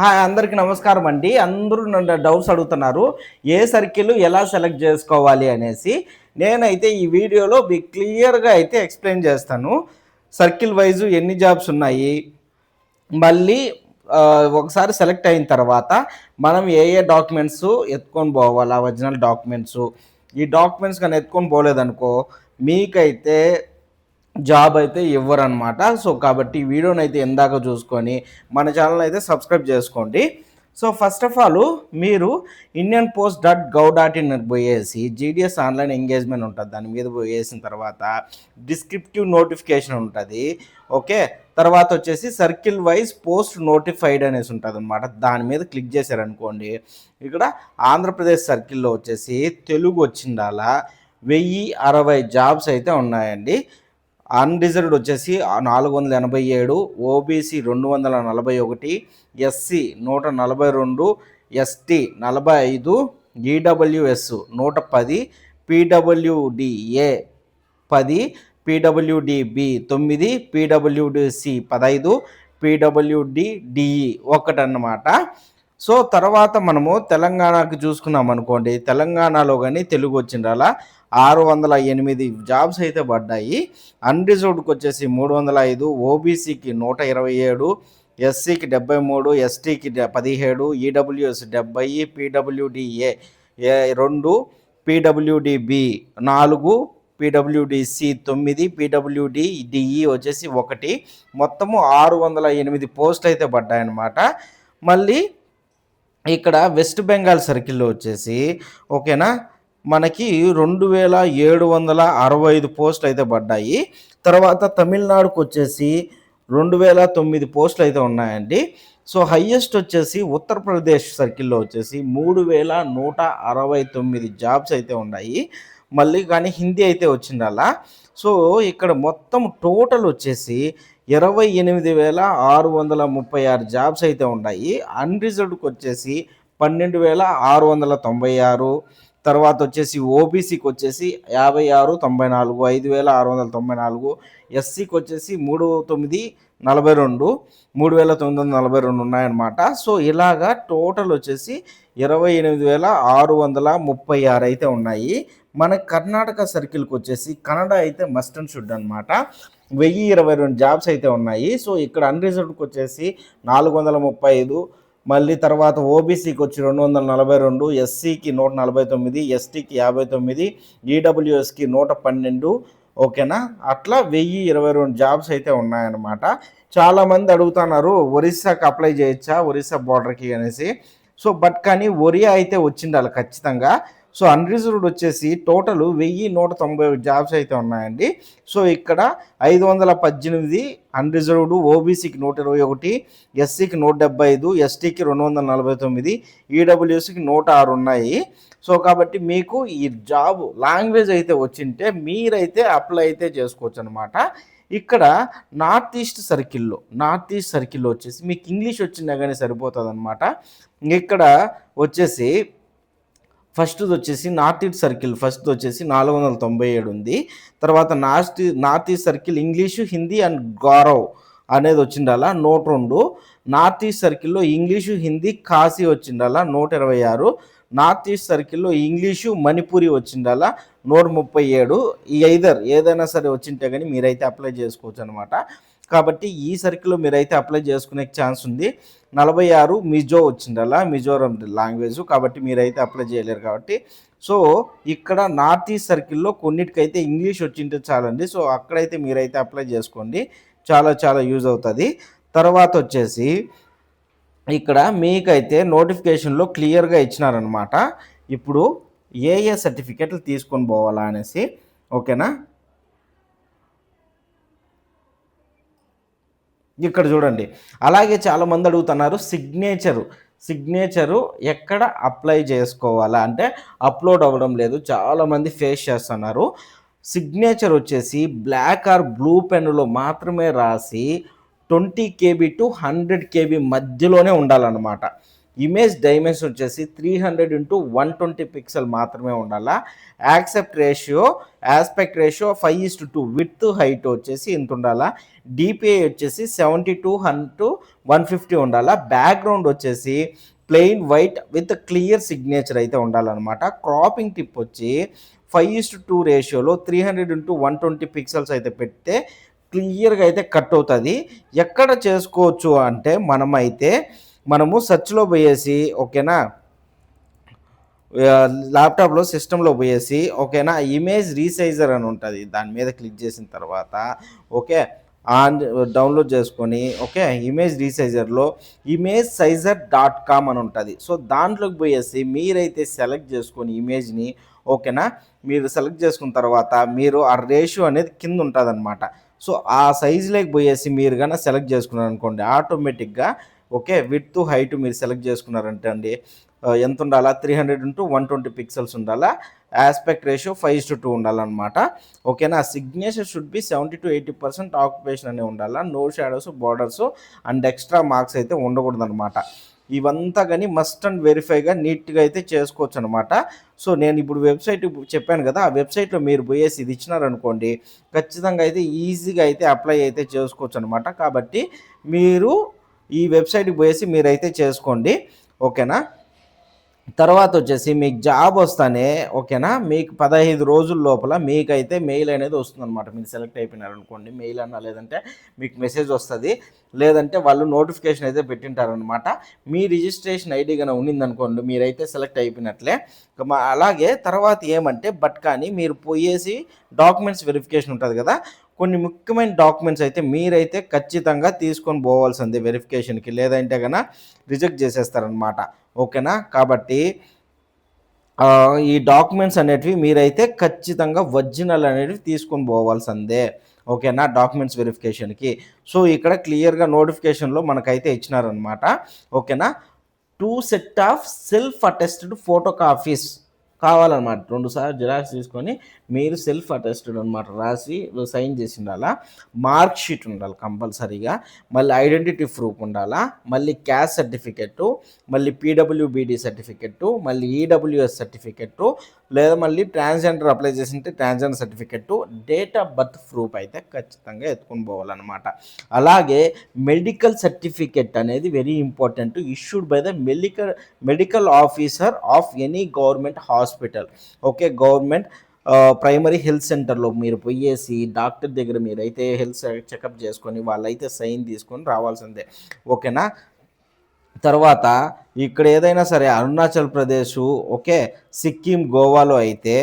Hi అందరికీ నమస్కారం అండి. అందరూ నన్ను డౌట్స్ అడుగుతున్నారు. ఏ సర్కిల్ ఎలా సెలెక్ట్ చేసుకోవాలి అనేసి నేనైతే ఈ వీడియోలో మీకు క్లియర్గా అయితే ఎక్స్ప్లెయిన్ చేస్తాను. సర్కిల్ వైజు ఎన్ని జాబ్స్ ఉన్నాయి? మళ్ళీ ఒకసారి సెలెక్ట్ అయిన తర్వాత మనం ఏ ఏ డాక్యుమెంట్స్ ఎత్తుకొని పోవాలా ఒరిజినల్ డాక్యుమెంట్స్ ఈ డాక్యుమెంట్స్ కానీ ఎత్తుకొని పోలేదనుకో మీకైతే జాబ్ అయితే ఇవ్వరనమాట సో కాబట్టి వీడియోని అయితే ఎందాక చూసుకొని మన ఛానల్ అయితే సబ్స్క్రైబ్ చేసుకోండి. సో ఫస్ట్ ఆఫ్ ఆల్ మీరు Indian post dot gov dot in పోయేసి జీడిఎస్ ఆన్లైన్ ఎంగేజ్మెంట్ ఉంటుంది. దాని మీద పోయేసిన తర్వాత డిస్క్రిప్టివ్ నోటిఫికేషన్ ఉంటుంది. ఓకే? తర్వాత వచ్చేసి సర్కిల్ వైజ్ పోస్ట్ నోటిఫైడ్ అనేసి ఉంటుంది అనమాట దాని మీద క్లిక్ చేశారనుకోండి ఇక్కడ ఆంధ్రప్రదేశ్ సర్కిల్లో వచ్చేసి తెలుగు వచ్చిండాల వెయ్యి అరవై జాబ్స్ అయితే ఉన్నాయండి. అన్రిజర్వ్డ్ వచ్చేసి నాలుగు వందల ఎనభై ఏడు ఓబీసీ రెండు వందల నలభై ఒకటి ఎస్సీ నూట నలభై రెండు ఎస్టీ నలభై ఐదు ఈడబ్ల్యూఎస్ నూట పది పీడబ్ల్యూడిఏ పది పీడబ్ల్యూడిబి తొమ్మిది పీడబ్ల్యూడిసి పదహైదు పీడబ్ల్యూడిడిఈ ఒకటి అన్నమాట సో తర్వాత మనము తెలంగాణకి చూసుకున్నాం అనుకోండి తెలంగాణలో కానీ తెలుగు వచ్చిండాలా ఆరు వందల ఎనిమిది జాబ్స్ అయితే పడ్డాయి. అన్రిజర్వ్డ్కి వచ్చేసి మూడు వందల ఐదు ఓబీసీకి నూట ఇరవై ఏడు ఎస్సీకి డెబ్బై మూడు ఎస్టీకి పదిహేడు ఈడబ్ల్యూఎస్ డెబ్బై పీడబ్ల్యూడిఏ రెండు పీడబ్ల్యూడిబి నాలుగు పీడబ్ల్యూడిసి తొమ్మిది పీడబ్ల్యూడిడిఈ వచ్చేసి ఒకటి. మొత్తము ఆరు వందల ఎనిమిది పోస్ట్ అయితే పడ్డాయన్నమాట. మళ్ళీ ఇక్కడ వెస్ట్ బెంగాల్ సర్కిల్లో వచ్చేసి ఓకేనా? మనకి రెండు వేల ఏడు వందల అరవై ఐదు పోస్టులు అయితే పడ్డాయి. తర్వాత తమిళనాడుకు వచ్చేసి రెండు వేల తొమ్మిది పోస్టులు అయితే ఉన్నాయండి. సో హయ్యెస్ట్ వచ్చేసి ఉత్తరప్రదేశ్ సర్కిల్లో వచ్చేసి మూడు వేల నూట అరవై తొమ్మిది జాబ్స్ అయితే ఉన్నాయి. మళ్ళీ కానీ హిందీ అయితే వచ్చింది అలా. సో ఇక్కడ మొత్తం టోటల్ వచ్చేసి ఇరవై ఎనిమిది వేల ఆరు వందల ముప్పై ఆరు జాబ్స్ అయితే ఉన్నాయి. అన్రిజర్వ్డ్కి వచ్చేసి పన్నెండు వేల ఆరు వందల తొంభై ఆరు తర్వాత వచ్చేసి ఓబీసీకి వచ్చేసి యాభై ఆరు తొంభై నాలుగు ఐదు వేల ఆరు వందల తొంభై నాలుగు ఎస్సీకి వచ్చేసి మూడు తొమ్మిది నలభై రెండు మూడు వేల తొమ్మిది వందల నలభై రెండు ఉన్నాయన్నమాట. సో ఇలాగా టోటల్ వచ్చేసి ఇరవై ఎనిమిది వేల ఆరు వందల ముప్పై ఆరు అయితే ఉన్నాయి. మన కర్ణాటక సర్కిల్కి వచ్చేసి కన్నడ అయితే మస్ట్ అండ్ షుడ్ అనమాట వెయ్యి ఇరవై రెండు జాబ్స్ అయితే ఉన్నాయి. సో ఇక్కడ అన్రిజర్వ్డ్కి వచ్చేసి నాలుగు వందల ముప్పై ఐదు మళ్ళీ తర్వాత ఓబీసీకి వచ్చి రెండు వందల నలభై రెండు ఎస్సీకి నూట నలభై తొమ్మిది ఎస్టీకి యాభై తొమ్మిది ఈడబ్ల్యూఎస్కి నూట పన్నెండు ఓకేనా? అట్లా వెయ్యి ఇరవై రెండు జాబ్స్ అయితే ఉన్నాయన్నమాట. చాలామంది అడుగుతున్నారు ఒరిస్సాకి అప్లై చేయొచ్చా? ఒరిస్సా బార్డర్కి అనేసి. సో బట్ కానీ ఒరియా అయితే వచ్చిండాలి ఖచ్చితంగా. సో అన్రిజర్వ్డ్ వచ్చేసి టోటల్ వెయ్యి నూట తొంభై జాబ్స్ అయితే ఉన్నాయండి. సో ఇక్కడ ఐదు వందల పద్దెనిమిది అన్రిజర్వ్డ్ ఓబీసీకి నూట ఇరవై ఒకటి ఎస్సీకి నూట డెబ్బై ఐదు ఎస్టీకి రెండు వందల నలభై తొమ్మిది ఈడబ్ల్యూఎస్కి నూట ఆరు ఉన్నాయి. సో కాబట్టి మీకు ఈ జాబ్ లాంగ్వేజ్ అయితే వచ్చింటే మీరైతే అప్లై అయితే చేసుకోవచ్చు అనమాట ఇక్కడ నార్త్ ఈస్ట్ సర్కిల్లో నార్త్ ఈస్ట్ సర్కిల్లో వచ్చేసి మీకు ఇంగ్లీష్ వచ్చినా కానీ సరిపోతుంది అనమాట ఇక్కడ వచ్చేసి ఫస్ట్ది వచ్చేసి నార్త్ ఈస్ట్ సర్కిల్ ఫస్ట్ వచ్చేసి నాలుగు వందల తొంభై ఏడు ఉంది. తర్వాత north north east circle English Hindi and Gaurav అనేది వచ్చిండాలా నూట రెండు. నార్త్ ఈస్ట్ సర్కిల్లో ఇంగ్లీషు హిందీ కాశీ వచ్చిండాలా నూట ఇరవై ఆరు. నార్త్ ఈస్ట్ సర్కిల్లో ఇంగ్లీషు మణిపూరి వచ్చిండాలా నూట ముప్పై ఏడు. ఈ ఐదర్ ఏదైనా సరే వచ్చింటే కానీ మీరైతే అప్లై చేసుకోవచ్చు అనమాట కాబట్టి ఈ సర్కిల్లో మీరైతే అప్లై చేసుకునే ఛాన్స్ ఉంది. నలభై ఆరు మిజో వచ్చిందలా మిజోరం లాంగ్వేజ్ కాబట్టి మీరైతే అప్లై చేయలేరు కాబట్టి. సో ఇక్కడ నార్త్ ఈస్ట్ సర్కిల్లో కొన్నిటికైతే ఇంగ్లీష్ వచ్చింటే చాలండి. సో అక్కడైతే మీరైతే అప్లై చేసుకోండి. చాలా చాలా యూజ్ అవుతుంది. తర్వాత వచ్చేసి ఇక్కడ మీకైతే నోటిఫికేషన్లో క్లియర్గా ఇచ్చినారనమాట ఇప్పుడు ఏ ఏ సర్టిఫికెట్లు తీసుకొని పోవాలా అనేసి ఓకేనా? ఇక్కడ చూడండి. అలాగే చాలామంది అడుగుతున్నారు సిగ్నేచరు సిగ్నేచరు ఎక్కడ అప్లై చేసుకోవాలా? అంటే అప్లోడ్ అవ్వడం లేదు. చాలామంది ఫేస్ చేస్తున్నారు. సిగ్నేచర్ వచ్చేసి బ్లాక్ ఆర్ బ్లూ పెన్నులో మాత్రమే రాసి twenty KB to hundred KB మధ్యలోనే ఉండాలన్నమాట. ఇమేజ్ డైమెన్షన్ వచ్చేసి three hundred into one twenty pixel మాత్రమే ఉండాలా. Accept ratio aspect ratio five is to two. Width height వచ్చేసి ఇంత ఉండాలా. డిపిఐ వచ్చేసి seventy two hundred to one fifty ఉండాలా. బ్యాక్గ్రౌండ్ వచ్చేసి plain white with clear signature అయితే ఉండాలన్నమాట. క్రాపింగ్ టిప్ వచ్చి ఫైవ్ ఈస్ట్ టూ రేషియోలో three hundred into one twenty pixels అయితే పెడితే క్లియర్గా అయితే కట్ అవుతుంది. ఎక్కడ చేసుకోవచ్చు అంటే మనమైతే మనము సర్చ్లో పోయేసి ఓకేనా? ల్యాప్టాప్లో సిస్టంలో పోయేసి ఓకేనా? ఇమేజ్ రీసైజర్ అని ఉంటుంది. దాని మీద క్లిక్ చేసిన తర్వాత ఓకే? ఆన్ డౌన్లోడ్ చేసుకొని ఓకే? ఇమేజ్ రీసైజర్లో ఇమేజ్ సైజర్ డాట్ కామ్ అని ఉంటుంది. సో దాంట్లోకి పోయేసి మీరైతే సెలెక్ట్ చేసుకొని ఇమేజ్ని ఓకేనా? మీరు సెలెక్ట్ చేసుకున్న తర్వాత మీరు ఆ రేషియో అనేది కింద ఉంటుంది అనమాట సో ఆ సైజులోకి పోయేసి మీరు కన్నా సెలెక్ట్ చేసుకున్నారు అనుకోండి ఆటోమేటిక్గా ఓకే విత్ హైట్ మీరు సెలెక్ట్ చేసుకున్నారంటే అండి ఎంత ఉండాలా? Three hundred into one twenty pixels ఉండాలా? Aspect ratio five to two ఉండాలన్నమాట. ఓకేనా? Signature should be seventy to eighty percent occupation అనే ఉండాలా? No shadows borders and extra marks అయితే ఉండకూడదన్నమాట. ఇవంతా కానీ మస్ట్ అండ్ వెరిఫైగా నీట్గా అయితే చేసుకోవచ్చు అనమాట సో నేను ఇప్పుడు వెబ్సైట్ చెప్పాను కదా ఆ వెబ్సైట్లో మీరు పోయేసి ఇది ఇచ్చినారనుకోండి ఖచ్చితంగా అయితే ఈజీగా అయితే అప్లై అయితే చేసుకోవచ్చు అనమాట కాబట్టి మీరు ఈ వెబ్సైట్కి పోయేసి మీరైతే చేసుకోండి. ఓకేనా? తర్వాత వచ్చేసి మీకు జాబ్ వస్తానే ఓకేనా? మీకు పదహైదు రోజుల లోపల మీకైతే మెయిల్ అనేది వస్తుందన్నమాట. మీరు సెలెక్ట్ అయిపోయినారనుకోండి మెయిల్ అన్నా లేదంటే మీకు మెసేజ్ వస్తుంది. లేదంటే వాళ్ళు నోటిఫికేషన్ అయితే పెట్టింటారనమాట మీ రిజిస్ట్రేషన్ ఐడి కనుక ఉన్నిందనుకోండి మీరైతే సెలెక్ట్ అయిపోయినట్లే. మా- అలాగే తర్వాత ఏమంటే బట్ కానీ మీరు పోయేసి డాక్యుమెంట్స్ వెరిఫికేషన్ ఉంటుంది కదా కొన్ని ముఖ్యమైన డాక్యుమెంట్స్ అయితే మీరైతే ఖచ్చితంగా తీసుకొని పోవాల్సిందే వెరిఫికేషన్కి. లేదంటే కనుక రిజెక్ట్ చేసేస్తారనమాట ఓకేనా? కాబట్టి ఈ డాక్యుమెంట్స్ అనేటివి మీరైతే ఖచ్చితంగా ఒరిజినల్ అనేటివి తీసుకొని పోవాల్సిందే. ఓకేనా? డాక్యుమెంట్స్ వెరిఫికేషన్కి. సో ఇక్కడ క్లియర్గా నోటిఫికేషన్లో మనకైతే ఇచ్చినారనమాట ఓకేనా? Two set of self attested photo copies కావాలన్నమాట. రెండు సార్లు జిరాక్స్ తీసుకొని మీరు సెల్ఫ్ అటెస్టెడ్ అనమాట రాసి సైన్ చేసి ఉండాలా మార్క్ షీట్ ఉండాలి కంపల్సరీగా. మళ్ళీ ఐడెంటిటీ ప్రూఫ్ ఉండాలా. మళ్ళీ క్యాస్ట్ సర్టిఫికెట్ మళ్ళీ పీడబ్ల్యూబీడీ సర్టిఫికెట్ మళ్ళీ ఈడబ్ల్యూఎస్ సర్టిఫికెట్ లేదా మళ్ళీ ట్రాన్స్జెండర్ అప్లై చేసింటే transgender certificate date of birth proof అయితే ఖచ్చితంగా ఎత్తుకొని పోవాలన్నమాట. అలాగే మెడికల్ సర్టిఫికెట్ అనేది very important issued by the medical medical officer of any government hospital okay government primary health సెంటర్లో మీరు పోయేసి డాక్టర్ దగ్గర మీరైతే హెల్త్ చెకప్ చేసుకొని వాళ్ళైతే సైన్ తీసుకొని రావాల్సిందే. ఓకేనా తర్వాత ఇక్కడ ఏదైనా సరే అరుణాచల్ ప్రదేశ్ ఓకే సిక్కిం గోవాలో అయితే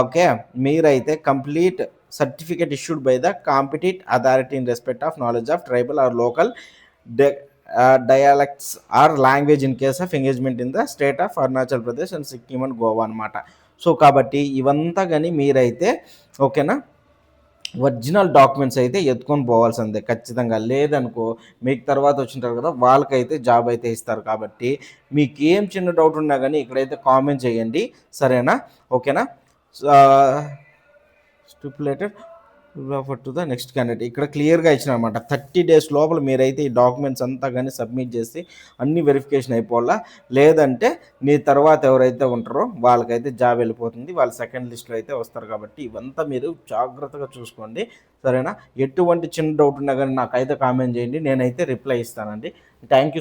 ఓకే మీరైతే complete certificate issued by the competent authority in respect of knowledge of tribal or local dialects or language in case of engagement in the state of Arunachal Pradesh and Sikkim and Goa అనమాట so కాబట్టి ఇవంతా కానీ మీరైతే ఓకేనా original documents అయితే ఎత్తుకొని పోవాల్సిందే ఖచ్చితంగా. లేదనుకో మీకు తర్వాత వచ్చింటారు కదా వాళ్ళకైతే జాబ్ అయితే ఇస్తారు కాబట్టి మీకు ఏం చిన్న డౌట్ ఉన్నా కానీ ఇక్కడైతే కామెంట్ చేయండి. సరేనా? ఓకేనా? Stipulated to the next candidate ఇక్కడ క్లియర్గా ఇచ్చిన అనమాట థర్టీ డేస్ లోపల మీరైతే ఈ డాక్యుమెంట్స్ అంతా కానీ సబ్మిట్ చేసి అన్ని వెరిఫికేషన్ అయిపోవాలా? లేదంటే మీ తర్వాత ఎవరైతే ఉంటారో వాళ్ళకైతే జాబ్ వెళ్ళిపోతుంది. వాళ్ళు సెకండ్ లిస్ట్లో అయితే వస్తారు కాబట్టి ఇవంతా మీరు జాగ్రత్తగా చూసుకోండి. సరేనా? ఎటువంటి చిన్న డౌట్ ఉన్నా కానీ నాకైతే కామెంట్ చేయండి. నేనైతే రిప్లై ఇస్తానండి. Thank you